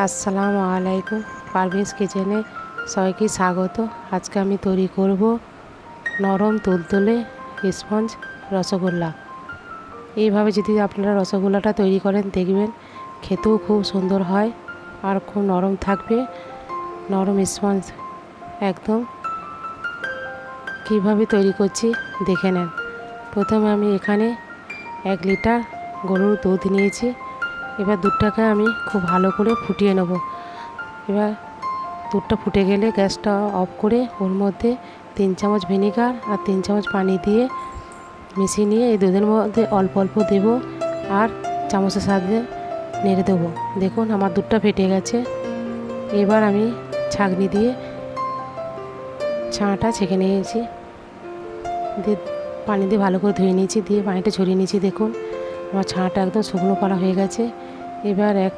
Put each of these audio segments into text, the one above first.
আসসালামু আলাইকুম। পারভিস কিচেনে সবাইকে স্বাগত। আজকে আমি তৈরি করব নরম তুলতুলে স্পঞ্জ রসগোল্লা। এইভাবে যদি আপনারা রসগোল্লাটা তৈরি করেন, দেখবেন খেতেও খুব সুন্দর হয় আর খুব নরম থাকবে। নরম স্পঞ্জ একদম কীভাবে তৈরি করছি, দেখে নেন। প্রথমে আমি এখানে এক লিটার গরুর দুধ নিয়েছি। এবার দুধটাকে আমি খুব ভালো করে ফুটিয়ে নেব। এবার দুধটা ফুটে গেলে গ্যাসটা অফ করে ওর মধ্যে তিন চামচ ভিনিগার আর তিন চামচ পানি দিয়ে মিশিয়ে নিয়ে এই দুধের মধ্যে অল্প অল্প দেব আর চামচের সাথে নেড়ে দেবো। দেখুন আমার দুধটা ফেটে গেছে। এবার আমি ছাঁকনি দিয়ে ছাঁটা ছেঁকে নিয়েছি। দিয়ে পানি দিয়ে ভালো করে ধুয়ে নিয়েছি, দিয়ে পানিটা ছড়িয়ে নিয়েছি। দেখুন আমার ছানাটা একদম শুকনো করা হয়ে গেছে। এবার এক,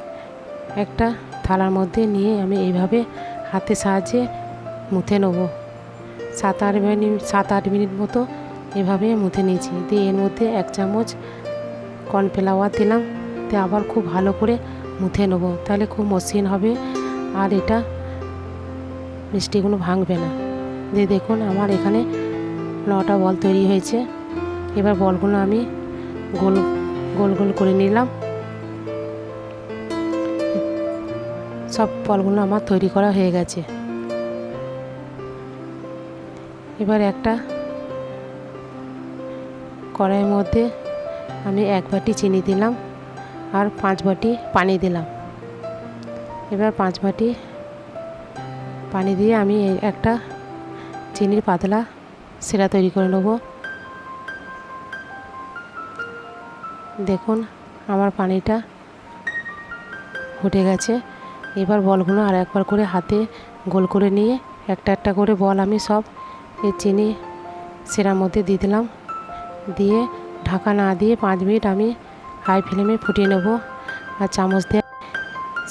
একটা থালার মধ্যে নিয়ে আমি এইভাবে হাতের সাহায্যে মুথে নেব। সাত আট মিনিট, সাত আট মিনিট মতো এভাবে মুথে নিয়েছি। দিয়ে এর মধ্যে এক চামচ কর্নফ্লাওয়ার দিলাম। দিয়ে আবার খুব ভালো করে মুথে নেব। তাহলে খুব মসৃণ হবে আর এটা মিষ্টিগুলো ভাঙবে না। দিয়ে দেখুন আমার এখানে নটা বল তৈরি হয়েছে। এবার বলগুলো আমি গোল গোল গোল করে নিলাম। সব ফলগুলো আমার তৈরি করা হয়ে গেছে। এবার একটা কড়াইয়ের মধ্যে আমি এক বাটি চিনি দিলাম আর পাঁচ বাটি পানি দিলাম। এবার পাঁচ বাটি পানি দিয়ে আমি একটা চিনির পাতলা সেরা তৈরি করে নেব। দেখুন, আমার পানিটা ফুটে গেছে। এবার বলগুলো আর একবার করে হাতে গোল করে নিয়ে একটা একটা করে বল আমি সব এই চিনি সেরার মধ্যে দিয়ে দিলাম। দিয়ে ঢাকা না দিয়ে পাঁচ মিনিট আমি হাই ফ্লেমে ফুটিয়ে নেব। আর চামচ দিয়ে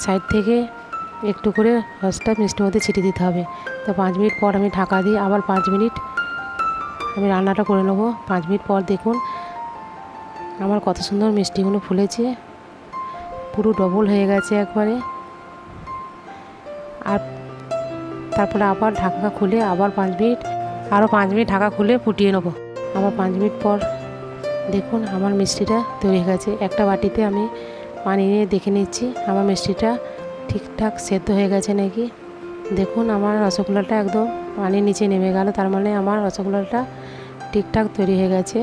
সাইড থেকে একটু করে রসটা মিষ্টির মধ্যে ছিটিয়ে দিতে হবে। তো পাঁচ মিনিট পর আমি ঢাকা দিয়ে আবার পাঁচ মিনিট আমি রান্নাটা করে নেব। পাঁচ মিনিট পর দেখুন আমার কত সুন্দর মিষ্টিগুলো ফুলেছে। পুরো ডবল হয়ে গেছে একবারে। আর তারপরে আবার ঢাকা খুলে আবার পাঁচ মিনিট আরও পাঁচ মিনিট ঢাকা খুলে ফুটিয়ে নেব। আবার পাঁচ মিনিট পর দেখুন আমার মিষ্টিটা তৈরি হয়ে গেছে। একটা বাটিতে আমি পানি নিয়ে দেখে নিচ্ছি, আমার মিষ্টিটা ঠিকঠাক সেদ্ধ হয়ে গেছে নাকি? দেখুন আমার রসগোল্লাটা একদম পানির নিচে নেমে গেল, তার মানে আমার রসগোল্লাটা ঠিকঠাক তৈরি হয়ে গেছে।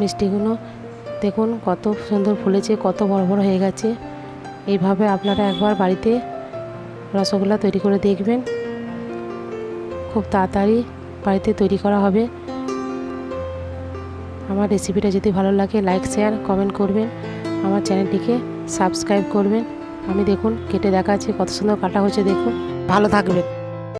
মিষ্টিগুলো দেখুন কত সুন্দর ফুলেছে, কত বড় বড় হয়ে গেছে। এইভাবে আপনারা একবার বাড়িতে রসগোল্লা তৈরি করে দেখবেন। খুব তাড়াতাড়ি বাড়িতে তৈরি করা হবে। আমার রেসিপিটা যদি ভালো লাগে, লাইক, শেয়ার, কমেন্ট করবেন। আমার চ্যানেলটিকে সাবস্ক্রাইব করবেন। আমি দেখুন, কেটে দেখাচ্ছি, কত সুন্দর কাটা হচ্ছে দেখুন। ভালো থাকবেন।